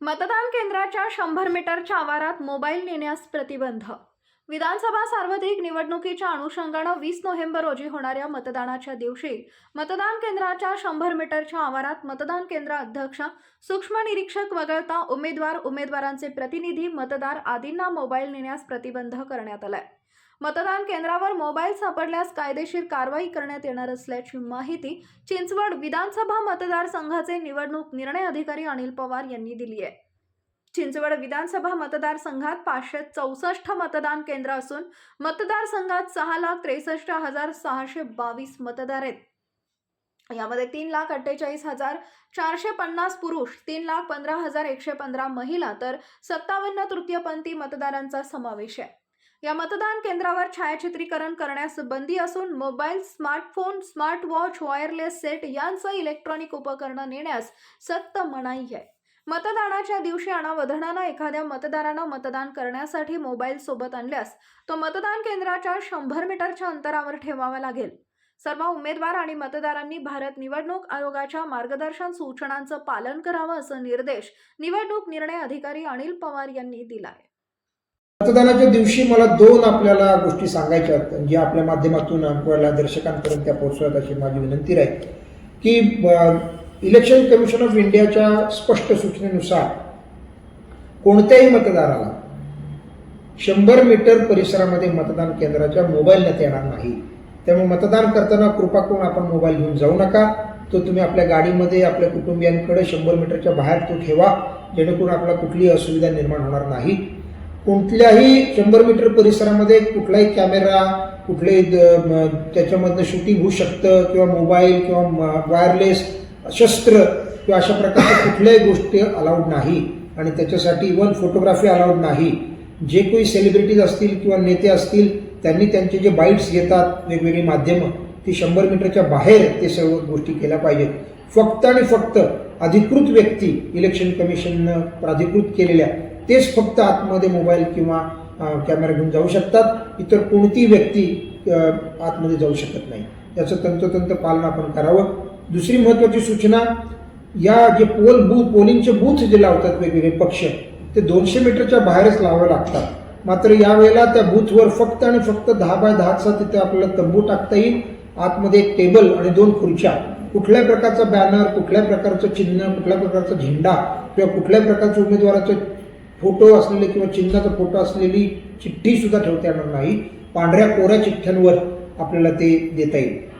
मतदान केंद्राच्या शंभर मीटरच्या आवारात मोबाईल नेण्यास प्रतिबंध. विधानसभा सार्वत्रिक निवडणुकीच्या अनुषंगानं वीस नोव्हेंबर रोजी होणाऱ्या मतदानाच्या दिवशी मतदान केंद्राच्या शंभर मीटरच्या आवारात मतदान केंद्र अध्यक्ष सूक्ष्म निरीक्षक वगळता उमेदवार उमेदवारांचे प्रतिनिधी मतदार आदींना मोबाईल नेण्यास प्रतिबंध करण्यात आलाय. मतदान केंद्रावर मोबाईल सापडल्यास कायदेशीर कारवाई करण्यात येणार असल्याची माहिती चिंचवड विधानसभा मतदारसंघाचे निवडणूक निर्णय अधिकारी अनिल पवार यांनी दिली आहे. चिंचवड विधानसभा मतदारसंघात पाचशे चौसष्ट मतदान केंद्र असून मतदारसंघात सहा लाख त्रेसष्ट हजार सहाशे बावीस मतदार आहेत. यामध्ये तीन लाख अठ्ठेचाळीस हजार चारशे पन्नास पुरुष तीन लाख पंधरा हजार एकशे पंधरा महिला तर सत्तावन्न तृतीयपंथी मतदारांचा समावेश आहे. या मतदान केंद्रावर छायाचित्रीकरण करण्यास बंदी असून mobile smartphone smart watch wireless set यांचं इलेक्ट्रॉनिक उपकरणं नेण्यास सक्त मनाई आहे. मतदानाच्या दिवशी अनावधानानं एखाद्या मतदारानं मतदान करण्यासाठी मोबाईल सोबत आणल्यास तो मतदान केंद्राच्या शंभर मीटरच्या अंतरावर ठेवावा लागेल. सर्व उमेदवार आणि मतदारांनी भारत निवडणूक आयोगाच्या मार्गदर्शन सूचनांचं पालन करावं असं निर्देश निवडणूक निर्णय अधिकारी अनिल पवार यांनी दिला आहे मतदानाच्या दिवशी मला दोन आपल्याला गोष्टी सांगायच्या आहेत ज्या आपल्या माध्यमातून आपल्याला दर्शकांपर्यंत त्या पोहोचव्यात अशी माझी विनंती राहील. की इलेक्शन कमिशन ऑफ इंडियाच्या स्पष्ट सूचनेनुसार कोणत्याही मतदाराला शंभर मीटर परिसरामध्ये मतदान केंद्राच्या मोबाईलने येणार नाही. त्यामुळे मतदान करताना कृपा करून आपण मोबाईल घेऊन जाऊ नका. तो तुम्ही आपल्या गाडीमध्ये आपल्या कुटुंबियांकडे शंभर मीटरच्या बाहेर तो ठेवा. जेणेकरून आपल्याला कुठलीही असुविधा निर्माण होणार नाही. कोणत्याही शंभर मीटर परिसरामध्ये कुठलाही कॅमेरा कुठलेही द- म- त्याच्यामधनं शूटिंग होऊ शकतं किंवा मोबाईल किंवा वायरलेस शस्त्र किंवा अशा प्रकारच्या कुठल्याही गोष्टी अलाउड नाही. आणि त्याच्यासाठी इवन फोटोग्राफी अलाउड नाही. जे काही सेलिब्रिटीज असतील किंवा नेते असतील त्यांनी त्यांचे जे बाईट्स घेतात वेगवेगळी माध्यमं ती शंभर मीटरच्या बाहेर ते सर्व गोष्टी केल्या पाहिजेत. फक्त आणि फक्त अधिकृत व्यक्ती इलेक्शन कमिशननं प्राधिकृत केलेल्या तेच फक्त आतमध्ये मोबाईल किंवा कॅमेरा घेऊन जाऊ शकतात. इतर कोणतीही व्यक्ती आतमध्ये जाऊ शकत नाही. याचं तंतोतंत पालन आपण करावं. दुसरी महत्त्वाची सूचना या जे पोल बूथ पोलिंगचे बूथ जे लावतात वेगवेगळे पक्ष ते दोनशे मीटरच्या बाहेरच लावावे लागतात. मात्र यावेळेला त्या बूथवर फक्त आणि फक्त दहा बाय दहाचा तिथे आपल्याला तंबू टाकता येईल. आतमध्ये एक टेबल आणि दोन खुर्च्या. कुठल्याही प्रकारचा बॅनर कुठल्या प्रकारचं चिन्ह कुठल्या प्रकारचा झेंडा किंवा कुठल्याही प्रकारचं उमेदवाराचं फोटो असलेले किंवा चिन्हाचा फोटो असलेली चिठ्ठीसुद्धा ठेवता येणार नाही. पांढऱ्या कोऱ्या चिठ्ठ्यांवर आपल्याला ते देता येईल.